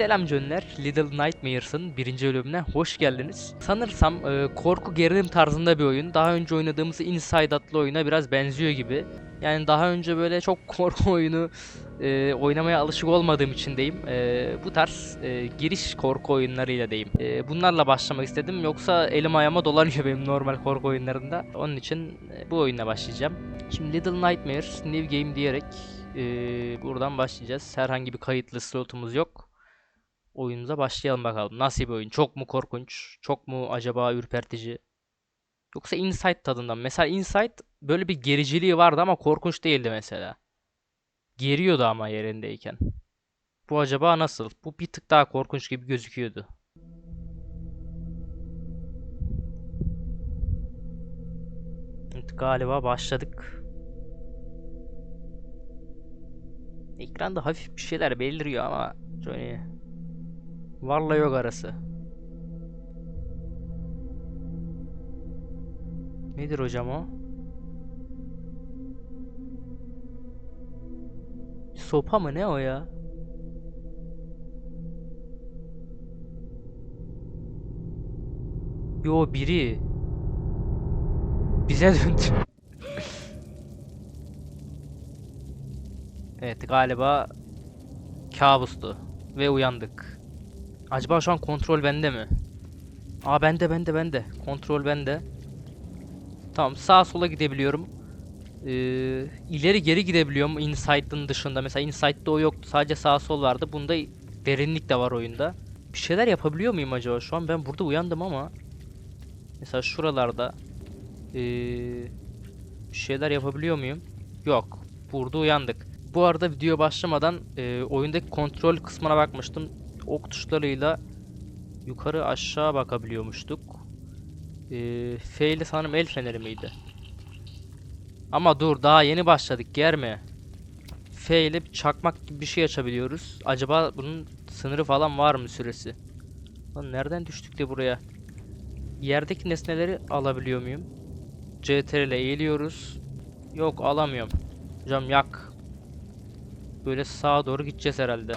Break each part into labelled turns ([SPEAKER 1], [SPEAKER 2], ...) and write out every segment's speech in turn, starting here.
[SPEAKER 1] Selam Cönler, Little Nightmares'ın birinci bölümüne hoş geldiniz. Sanırsam e, korku gerilim tarzında bir oyun. Daha önce oynadığımız Inside adlı oyuna biraz benziyor gibi. Yani daha önce böyle çok korku oyunu e, oynamaya alışık olmadığım için deyim. E, bu tarz e, giriş korku oyunlarıyla deyim. E, bunlarla başlamak istedim. Yoksa elim ayağıma dolanıyor benim normal korku oyunlarında. Onun için e, bu oyunla başlayacağım. Şimdi Little Nightmares New Game diyerek e, buradan başlayacağız. Herhangi bir kayıtlı slotumuz yok. Oyunumuza başlayalım bakalım. Nasıl bir oyun? Çok mu korkunç? Çok mu acaba ürpertici? Yoksa Inside tadından. Mesela Inside böyle bir gericiliği vardı ama korkunç değildi mesela. Geriyordu ama yerindeyken. Bu acaba nasıl? Bu bir tık daha korkunç gibi gözüküyordu. Galiba başladık. Ekranda hafif bir şeyler beliriyor ama Johnny varla yok arası. Nedir hocam o? Sopa mı ne o ya? Yo biri. Bize döndü. evet galiba kabustu ve uyandık. Acaba şu an kontrol bende mi? Aa bende bende bende. Kontrol bende. Tamam sağa sola gidebiliyorum. Ee, ileri geri gidebiliyorum Inside'ın dışında. Mesela Inside'da o yoktu. Sadece sağ sol vardı. Bunda derinlik de var oyunda. Bir şeyler yapabiliyor muyum acaba? Şu an ben burada uyandım ama. Mesela şuralarda. Ee, bir şeyler yapabiliyor muyum? Yok. Burada uyandık. Bu arada video başlamadan e, oyundaki kontrol kısmına bakmıştım. Ok tuşlarıyla yukarı aşağı bakabiliyormuştuk. Ee, F ile sanırım el feneri miydi? Ama dur daha yeni başladık germe. F ile çakmak gibi bir şey açabiliyoruz. Acaba bunun sınırı falan var mı süresi? Lan nereden düştük de buraya? Yerdeki nesneleri alabiliyor muyum? CTRL ile eğiliyoruz. Yok alamıyorum. Hocam yak. Böyle sağa doğru gideceğiz herhalde.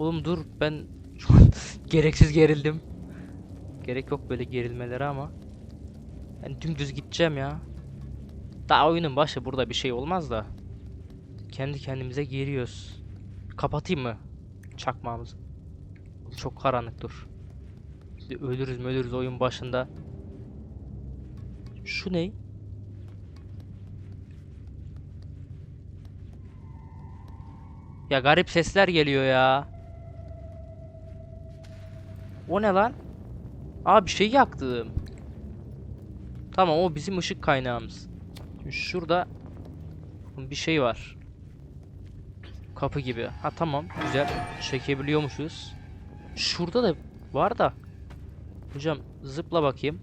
[SPEAKER 1] Oğlum dur ben şu gereksiz gerildim. Gerek yok böyle gerilmelere ama. Ben dümdüz gideceğim ya. Daha oyunun başı burada bir şey olmaz da. Kendi kendimize giriyoruz. Kapatayım mı çakmağımızı? Çok karanlık dur. Şimdi ölürüz ölürüz oyun başında. Şu ne? Ya garip sesler geliyor ya. O ne lan? Aa bir şey yaktım. Tamam o bizim ışık kaynağımız. Şimdi şurada bir şey var. Kapı gibi. Ha tamam güzel. Çekebiliyormuşuz. Şurada da var da. Hocam zıpla bakayım.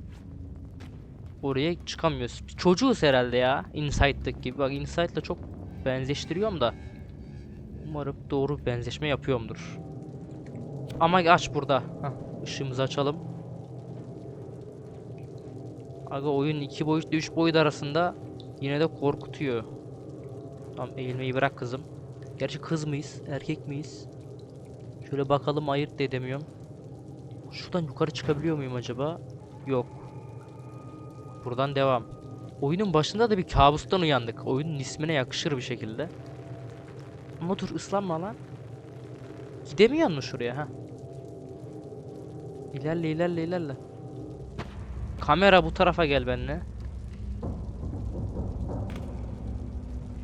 [SPEAKER 1] Oraya çıkamıyoruz. Çocuğuz herhalde ya. Inside'daki gibi. Bak Inside'la çok benzeştiriyorum da. Umarım doğru benzeşme yapıyorumdur. Ama aç burada. Hah, ışığımızı açalım. Aga oyun iki boyutla üç boyut arasında yine de korkutuyor. Tamam eğilmeyi bırak kızım. Gerçi kız mıyız? Erkek miyiz? Şöyle bakalım ayırt da edemiyorum. Şuradan yukarı çıkabiliyor muyum acaba? Yok. Buradan devam. Oyunun başında da bir kabustan uyandık. Oyunun ismine yakışır bir şekilde. Ama dur ıslanma lan. Gidemiyor mu şuraya ha? İlerle ilerle ilerle. Kamera bu tarafa gel benimle.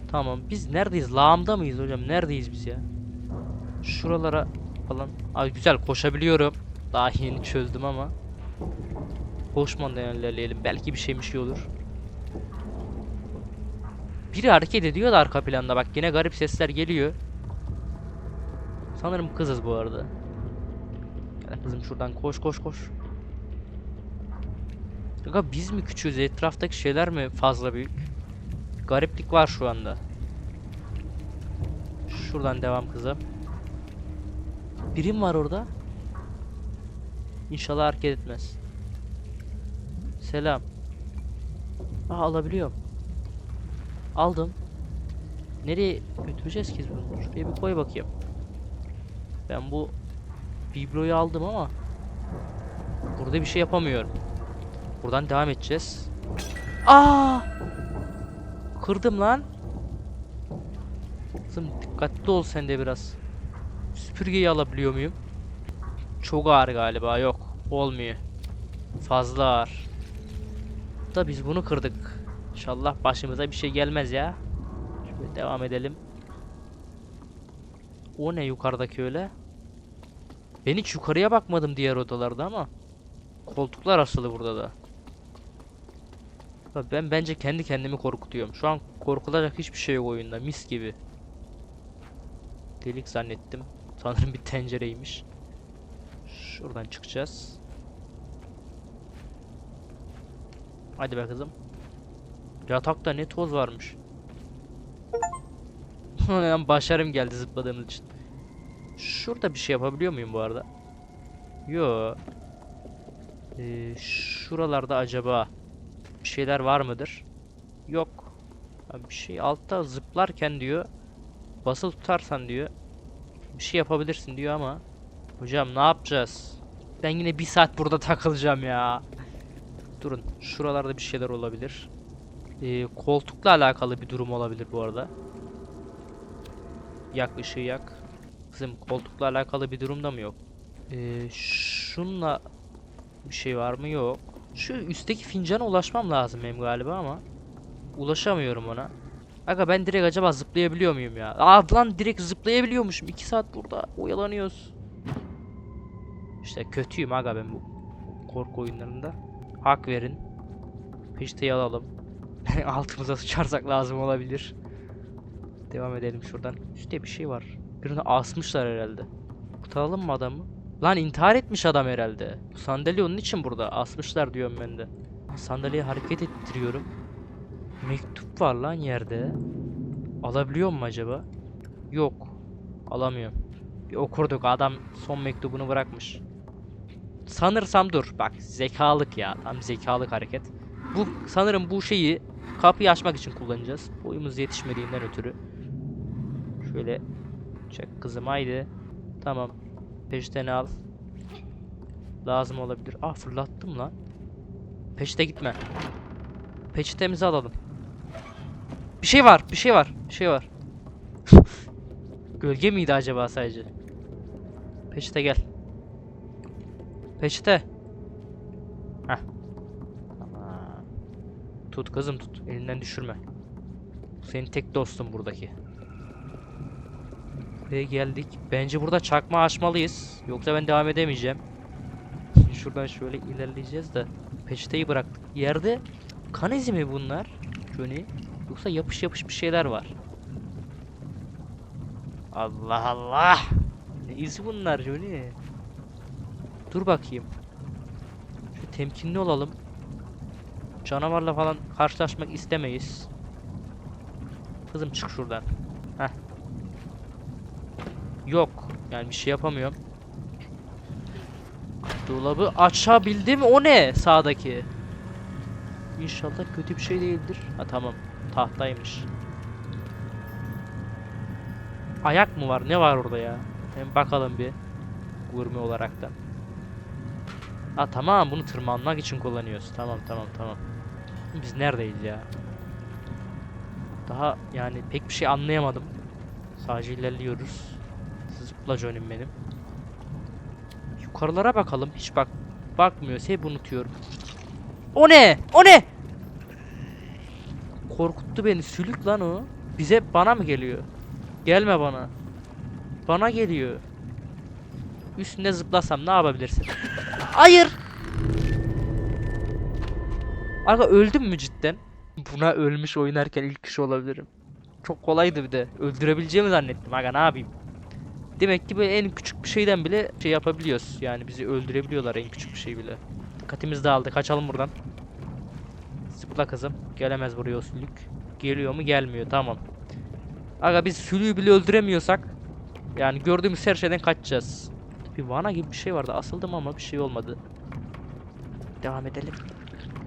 [SPEAKER 1] Tamam biz neredeyiz? Lağımda mıyız hocam? Neredeyiz biz ya? Şuralara falan. Ay güzel koşabiliyorum. Daha yeni çözdüm ama. Koşmadan ilerleyelim. Belki bir şey bir şey olur. Biri hareket ediyor da arka planda bak yine garip sesler geliyor. Sanırım kızız bu arada. Kızım şuradan koş koş koş. Aga biz mi küçüğüz? Etraftaki şeyler mi fazla büyük? Gariplik var şu anda. Şuradan devam kızım. Birim var orada. İnşallah hareket etmez. Selam. Aa alabiliyorum. Aldım. Nereye götüreceğiz ki bunu? Şuraya bir koy bakayım. Ben bu bibloyu aldım ama burada bir şey yapamıyorum. Buradan devam edeceğiz. Aa! Kırdım lan. Kızım dikkatli ol sen de biraz. Süpürgeyi alabiliyor muyum? Çok ağır galiba. Yok. Olmuyor. Fazla ağır. Da biz bunu kırdık. İnşallah başımıza bir şey gelmez ya. Şöyle devam edelim. O ne yukarıdaki öyle? Ben hiç yukarıya bakmadım diğer odalarda ama. Koltuklar asılı burada da. Ben bence kendi kendimi korkutuyorum. Şu an korkulacak hiçbir şey yok oyunda. Mis gibi. Delik zannettim. Sanırım bir tencereymiş. Şuradan çıkacağız. Hadi be kızım. Yatakta ne toz varmış. Başarım geldi zıpladığımız için. Şurada bir şey yapabiliyor muyum bu arada? Yo. Ee, şuralarda acaba bir şeyler var mıdır? Yok. Bir şey altta zıplarken diyor. Basılı tutarsan diyor. Bir şey yapabilirsin diyor ama. Hocam ne yapacağız? Ben yine bir saat burada takılacağım ya. Durun. Şuralarda bir şeyler olabilir. Ee, koltukla alakalı bir durum olabilir bu arada. Yak ışığı yak. Bizim koltukla alakalı bir durum da mı yok? Ee, şunla bir şey var mı? Yok. Şu üstteki fincana ulaşmam lazım benim galiba ama ulaşamıyorum ona. Aga ben direkt acaba zıplayabiliyor muyum ya? Aa lan direkt zıplayabiliyormuşum. 2 saat burada oyalanıyoruz. İşte kötüyüm aga ben bu korku oyunlarında. Hak verin. Peşteyi alalım. Altımıza sıçarsak lazım olabilir. Devam edelim şuradan. Üstte bir şey var. Birini asmışlar herhalde. Kurtaralım mı adamı? Lan intihar etmiş adam herhalde. Bu sandalye onun için burada. Asmışlar diyorum ben de. Sandalyeyi hareket ettiriyorum. Mektup var lan yerde. Alabiliyor mu acaba? Yok. Alamıyorum. Bir okurduk adam son mektubunu bırakmış. Sanırsam dur. Bak zekalık ya. Tam zekalık hareket. Bu sanırım bu şeyi kapıyı açmak için kullanacağız. Boyumuz yetişmediğinden ötürü. Şöyle çek kızım haydi. Tamam. Peşteni al. Lazım olabilir. Ah fırlattım lan. Peşte gitme. Peçetemizi alalım. Bir şey var, bir şey var, bir şey var. Gölge miydi acaba sadece? Peçete gel. Peçete. Heh. Tut kızım tut. Elinden düşürme. Senin tek dostun buradaki. Buraya geldik. Bence burada çakma açmalıyız. Yoksa ben devam edemeyeceğim. Şuradan şöyle ilerleyeceğiz de. Peçeteyi bıraktık. Yerde kan izi mi bunlar? Johnny. Yoksa yapış yapış bir şeyler var. Allah Allah. Ne izi bunlar Johnny? Dur bakayım. Şu temkinli olalım. Canavarla falan karşılaşmak istemeyiz. Kızım çık şuradan. Yok. Yani bir şey yapamıyorum. Dolabı açabildim. O ne sağdaki? İnşallah kötü bir şey değildir. Ha tamam. Tahtaymış. Ayak mı var? Ne var orada ya? Hem bakalım bir. Gurme olaraktan. Ha tamam bunu tırmanmak için kullanıyoruz. Tamam tamam tamam. Biz neredeyiz ya? Daha yani pek bir şey anlayamadım. Sadece ilerliyoruz. Zıpla Johnny'm benim. Yukarılara bakalım. Hiç bak bakmıyoruz. Hep unutuyorum. O ne? O ne? Korkuttu beni. Sülük lan o. Bize bana mı geliyor? Gelme bana. Bana geliyor. Üstünde zıplasam ne yapabilirsin? Hayır. Aga öldüm mü cidden? Buna ölmüş oynarken ilk kişi olabilirim. Çok kolaydı bir de. Öldürebileceğimi zannettim. Aga ne yapayım? Demek ki böyle en küçük bir şeyden bile şey yapabiliyoruz. Yani bizi öldürebiliyorlar en küçük bir şey bile. Dikkatimiz dağıldı. Kaçalım buradan. Zıpla kızım. Gelemez buraya o sülük. Geliyor mu? Gelmiyor. Tamam. Aga biz sülüğü bile öldüremiyorsak yani gördüğümüz her şeyden kaçacağız. Bir vana gibi bir şey vardı. Asıldım ama bir şey olmadı. Devam edelim.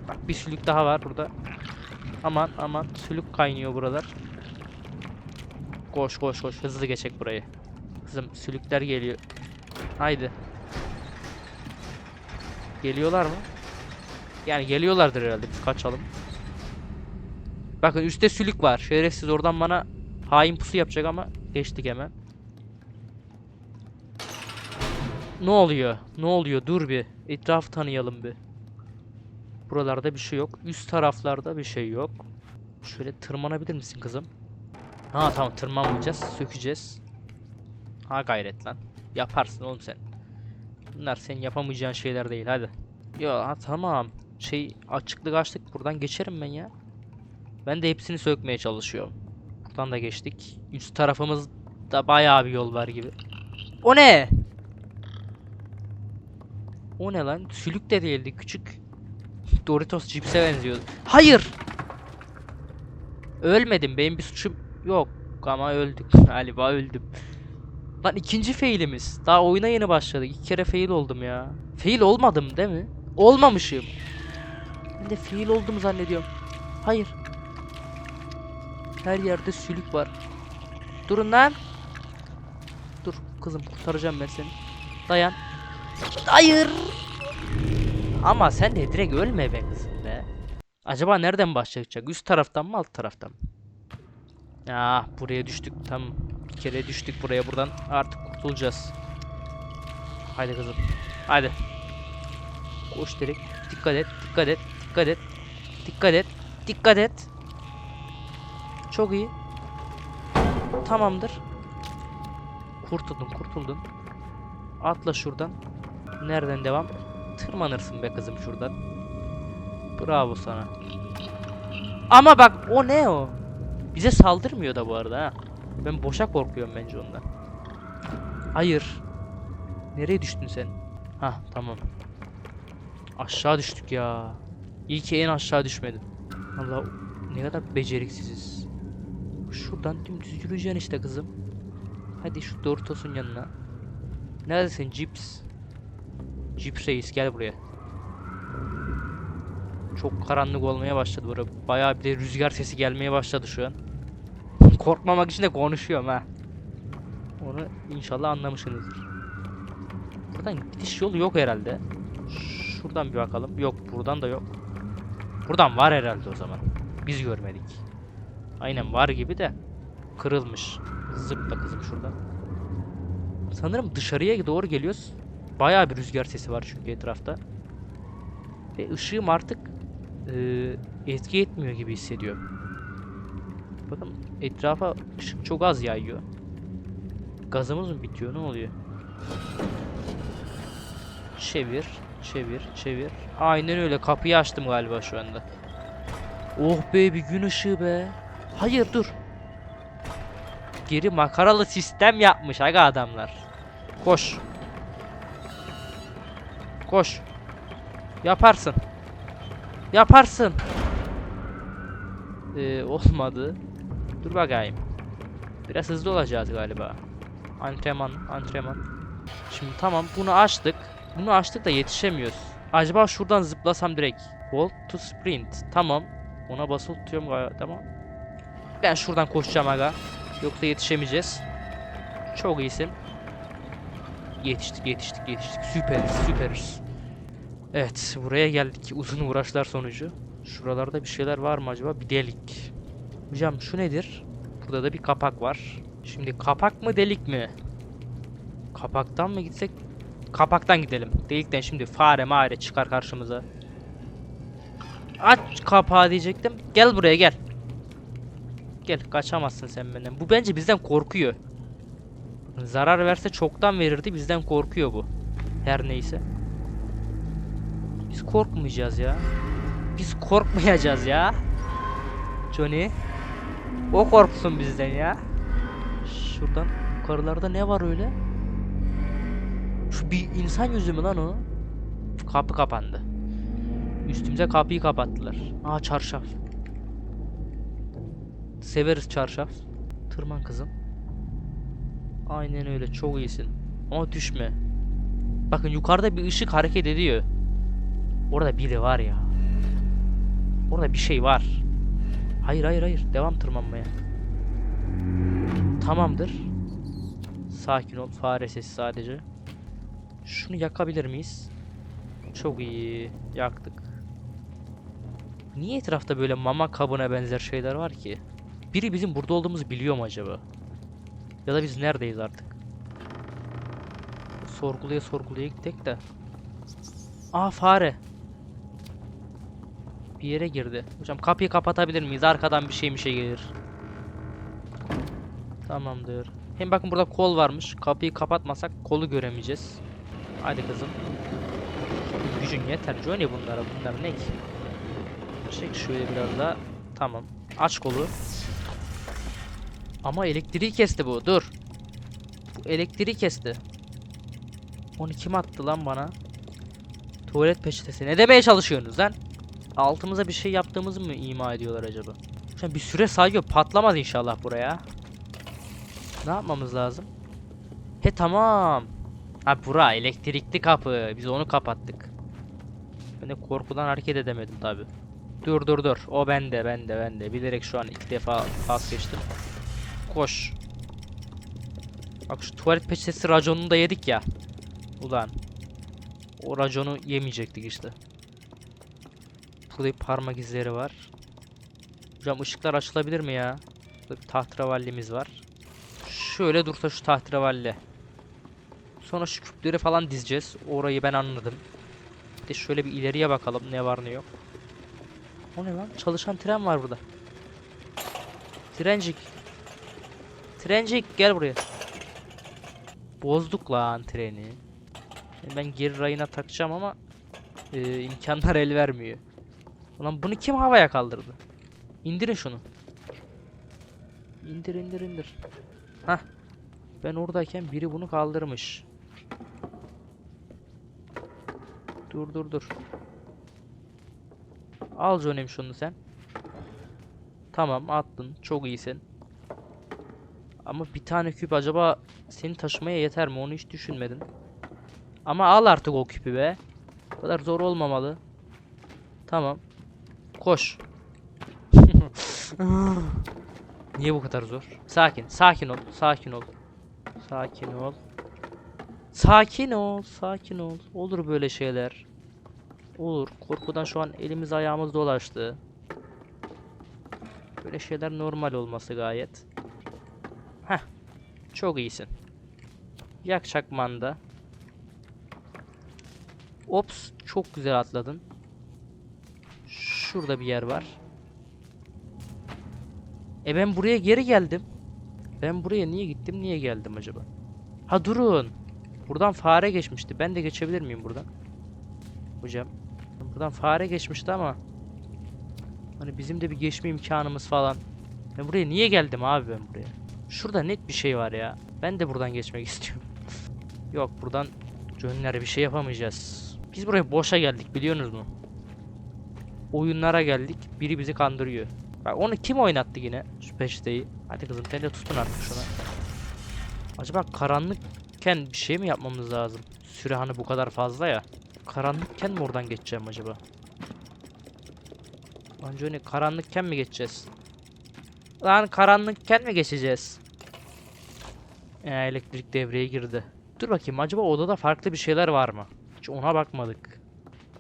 [SPEAKER 1] Bak bir sülük daha var burada. Aman aman sülük kaynıyor buralar. Koş koş koş hızlı geçecek burayı. Kızım sülükler geliyor. Haydi. Geliyorlar mı? Yani geliyorlardır herhalde. Biz kaçalım. Bakın üstte sülük var. Şerefsiz oradan bana hain pusu yapacak ama geçtik hemen. Ne oluyor? Ne oluyor? Dur bir. Etrafı tanıyalım bir. Buralarda bir şey yok. Üst taraflarda bir şey yok. Şöyle tırmanabilir misin kızım? Ha tamam tırmanmayacağız. Sökeceğiz. Ha gayret lan. Yaparsın oğlum sen. Bunlar senin yapamayacağın şeyler değil hadi. Ya ha, tamam. Şey açıklık açtık buradan geçerim ben ya. Ben de hepsini sökmeye çalışıyorum. Buradan da geçtik. Üst tarafımızda bayağı bir yol var gibi. O ne? O ne lan? Sülük de değildi. Küçük Doritos cipse benziyor. Hayır! Ölmedim. Benim bir suçum yok. Ama öldük. Galiba öldüm. Lan ikinci failimiz. Daha oyuna yeni başladık. İki kere fail oldum ya. Fail olmadım değil mi? Olmamışım. Ben de fail oldum zannediyorum. Hayır. Her yerde sülük var. Durun lan. Dur kızım kurtaracağım ben seni. Dayan. Hayır. Ama sen de direkt ölme be kızım be. Acaba nereden başlayacak? Üst taraftan mı alt taraftan mı? Ya buraya düştük. Tamam. Bir kere düştük buraya buradan. Artık kurtulacağız. Haydi kızım. Haydi. Koş direkt. Dikkat et. Dikkat et. Dikkat et. Dikkat et. Dikkat et. Çok iyi. Tamamdır. Kurtuldun kurtuldun. Atla şuradan. Nereden devam? Tırmanırsın be kızım şuradan. Bravo sana. Ama bak o ne o? Bize saldırmıyor da bu arada ha. Ben boşa korkuyorum bence ondan. Hayır. Nereye düştün sen? Ha tamam. Aşağı düştük ya. İyi ki en aşağı düşmedim. Allah ne kadar beceriksiziz. Şuradan dümdüz yürüyeceksin işte kızım. Hadi şu Doritos'un yanına. Neredesin Cips? Cips reis gel buraya. Çok karanlık olmaya başladı burada. Bayağı bir rüzgar sesi gelmeye başladı şu an. Korkmamak için de konuşuyorum ha. Onu inşallah anlamışsınızdır. Buradan gidiş yolu yok herhalde. Şuradan bir bakalım. Yok buradan da yok. Buradan var herhalde o zaman. Biz görmedik. Aynen var gibi de kırılmış. Zıpla kızım şuradan. Sanırım dışarıya doğru geliyoruz. Bayağı bir rüzgar sesi var çünkü etrafta. Ve ışığım artık eee, etki etmiyor gibi hissediyorum. Bakın etrafa ışık çok az yayıyor. Gazımız mı bitiyor? Ne oluyor? Çevir, çevir, çevir. Aynen öyle. Kapıyı açtım galiba şu anda. Oh be bir gün ışığı be. Hayır dur. Geri makaralı sistem yapmış aga adamlar. Koş. Koş. Yaparsın. Yaparsın. Ee, olmadı. Dur bakayım. Biraz hızlı olacağız galiba. Antrenman, antrenman. Şimdi tamam bunu açtık. Bunu açtık da yetişemiyoruz. Acaba şuradan zıplasam direkt. Hold to sprint. Tamam. Ona basılı tutuyorum galiba. Tamam. Ben şuradan koşacağım aga. Yoksa yetişemeyeceğiz. Çok iyisin. Yetiştik, yetiştik, yetiştik. Süperiz, süperiz. Evet, buraya geldik uzun uğraşlar sonucu. Şuralarda bir şeyler var mı acaba? Bir delik. Hocam şu nedir? Burada da bir kapak var. Şimdi kapak mı delik mi? Kapaktan mı gitsek? Kapaktan gidelim. Delikten şimdi fare mare çıkar karşımıza. Aç kapağı diyecektim. Gel buraya gel. Gel kaçamazsın sen benden. Bu bence bizden korkuyor. Zarar verse çoktan verirdi. Bizden korkuyor bu. Her neyse. Biz korkmayacağız ya. Biz korkmayacağız ya. Johnny. O korksun bizden ya. Şuradan yukarılarda ne var öyle? Şu bir insan yüzü mü lan o? Kapı kapandı. Üstümüze kapıyı kapattılar. Aa çarşaf. Severiz çarşaf. Tırman kızım. Aynen öyle çok iyisin. Ama düşme. Bakın yukarıda bir ışık hareket ediyor. Orada biri var ya. Orada bir şey var. Hayır hayır hayır. Devam tırmanmaya. Tamamdır. Sakin ol. Fare sesi sadece. Şunu yakabilir miyiz? Çok iyi. Yaktık. Niye etrafta böyle mama kabına benzer şeyler var ki? Biri bizim burada olduğumuzu biliyor mu acaba? Ya da biz neredeyiz artık? Sorguluya sorguluya gittik de. Aa fare. Bir yere girdi. Hocam kapıyı kapatabilir miyiz? Arkadan bir şey bir şey gelir. Tamamdır. Hem bakın burada kol varmış. Kapıyı kapatmasak kolu göremeyeceğiz. Hadi kızım. Gücün yeter. Johnny bunlara. Bunlar ne ki? Çek şöyle biraz daha. Tamam. Aç kolu. Ama elektriği kesti bu. Dur. Bu elektriği kesti. Onu kim attı lan bana? Tuvalet peçetesi. Ne demeye çalışıyorsunuz lan? Altımıza bir şey yaptığımızı mı ima ediyorlar acaba? Şu bir süre sayıyor. Patlamaz inşallah buraya. Ne yapmamız lazım? He tamam. Ha bura elektrikli kapı. Biz onu kapattık. Ben de korkudan hareket edemedim tabi. Dur dur dur. O bende bende bende. Bilerek şu an iki defa pas geçtim. Koş. Bak şu tuvalet peçetesi raconunu da yedik ya. Ulan. O raconu yemeyecektik işte. Burada bir parmak izleri var. Hocam ışıklar açılabilir mi ya? Burada bir tahtıravallimiz var. Şöyle dursa şu tahterevalli. Sonra şu küpleri falan dizeceğiz. Orayı ben anladım. Bir de şöyle bir ileriye bakalım ne var ne yok. O ne lan? Çalışan tren var burada. Trencik. Trencik gel buraya. Bozduk lan treni. Ben geri rayına takacağım ama e, imkanlar el vermiyor. Ulan bunu kim havaya kaldırdı? İndirin şunu. İndir indir indir. Hah. Ben oradayken biri bunu kaldırmış. Dur dur dur. Al Johnny'm şunu sen. Tamam attın. Çok iyisin. Ama bir tane küp acaba seni taşımaya yeter mi? Onu hiç düşünmedin. Ama al artık o küpü be. Bu kadar zor olmamalı. Tamam. Koş. Niye bu kadar zor? Sakin, sakin ol, sakin ol. Sakin ol. Sakin ol, sakin ol. Olur böyle şeyler. Olur. Korkudan şu an elimiz ayağımız dolaştı. Böyle şeyler normal olması gayet. Heh. Çok iyisin. Yak çakmanda. Ops, çok güzel atladın. Şurada bir yer var. E ben buraya geri geldim. Ben buraya niye gittim, niye geldim acaba? Ha durun. Buradan fare geçmişti. Ben de geçebilir miyim buradan? Hocam. Buradan fare geçmişti ama. Hani bizim de bir geçme imkanımız falan. Ben buraya niye geldim abi ben buraya? Şurada net bir şey var ya. Ben de buradan geçmek istiyorum. Yok buradan Johnny'lere bir şey yapamayacağız. Biz buraya boşa geldik biliyorsunuz mu? Oyunlara geldik. Biri bizi kandırıyor. Bak onu kim oynattı yine? Şu peşteyi. Hadi kızım sen de tutun artık şuna. Acaba karanlıkken bir şey mi yapmamız lazım? Süre hani bu kadar fazla ya. Karanlıkken mi oradan geçeceğim acaba? Lan Johnny karanlıkken mi geçeceğiz? Lan karanlıkken mi geçeceğiz? Ee, elektrik devreye girdi. Dur bakayım acaba odada farklı bir şeyler var mı? Hiç ona bakmadık.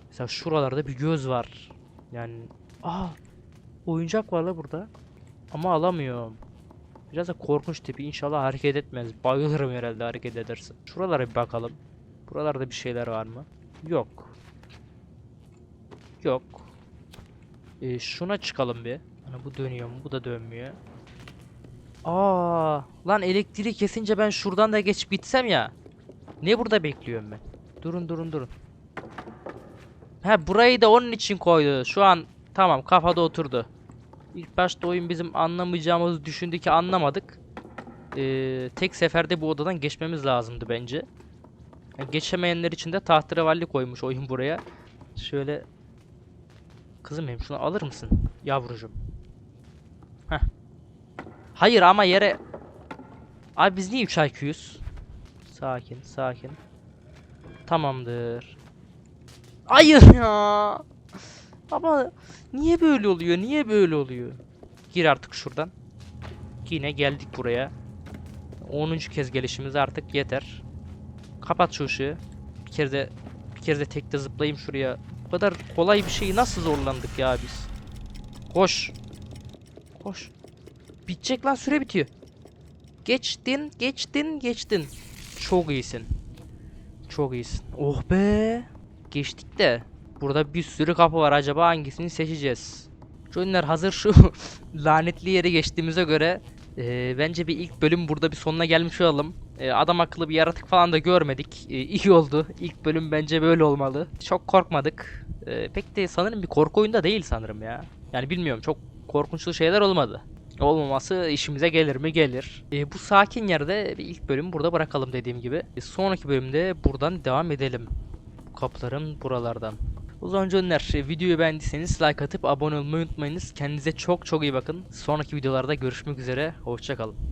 [SPEAKER 1] Mesela şuralarda bir göz var. Yani aa oyuncak var la burada. Ama alamıyorum. Biraz da korkunç tipi. İnşallah hareket etmez. Bayılırım herhalde hareket ederse. Şuralara bir bakalım. Buralarda bir şeyler var mı? Yok. Yok. Ee, şuna çıkalım bir. Hani bu dönüyor mu? Bu da dönmüyor. Aa, lan elektriği kesince ben şuradan da geçip bitsem ya. Ne burada bekliyorum ben? Durun durun durun. Ha burayı da onun için koydu. Şu an tamam kafada oturdu. İlk başta oyun bizim anlamayacağımızı düşündü ki anlamadık. Ee, tek seferde bu odadan geçmemiz lazımdı bence. Yani geçemeyenler için de tahterevalli koymuş oyun buraya. Şöyle Kızım benim şunu alır mısın yavrucuğum? Heh. Hayır ama yere Abi biz niye 3 IQ'yuz? Sakin sakin. Tamamdır. Hayır ya. Ama niye böyle oluyor? Niye böyle oluyor? Gir artık şuradan. Yine geldik buraya. 10. kez gelişimiz artık yeter. Kapat şu ışığı. Bir kere de bir kere de tekte zıplayayım şuraya. Bu kadar kolay bir şeyi nasıl zorlandık ya biz? Koş. Koş. Bitecek lan süre bitiyor. Geçtin, geçtin, geçtin. Çok iyisin. Çok iyisin. Oh be. Geçtik de. Burada bir sürü kapı var. Acaba hangisini seçeceğiz? Joyner hazır şu lanetli yere geçtiğimize göre eee, bence bir ilk bölüm burada bir sonuna gelmiş olalım. Eee, adam akıllı bir yaratık falan da görmedik. Eee, iyi oldu. İlk bölüm bence böyle olmalı. Çok korkmadık. Eee, pek de sanırım bir korku oyunda değil sanırım ya. Yani bilmiyorum çok korkunçlu şeyler olmadı. Olmaması işimize gelir mi? Gelir. Eee, bu sakin yerde bir ilk bölümü burada bırakalım dediğim gibi. E, sonraki bölümde buradan devam edelim. Bu kapıların buralardan. O zaman canlar e, videoyu beğendiyseniz like atıp abone olmayı unutmayınız. Kendinize çok çok iyi bakın. Sonraki videolarda görüşmek üzere. Hoşçakalın.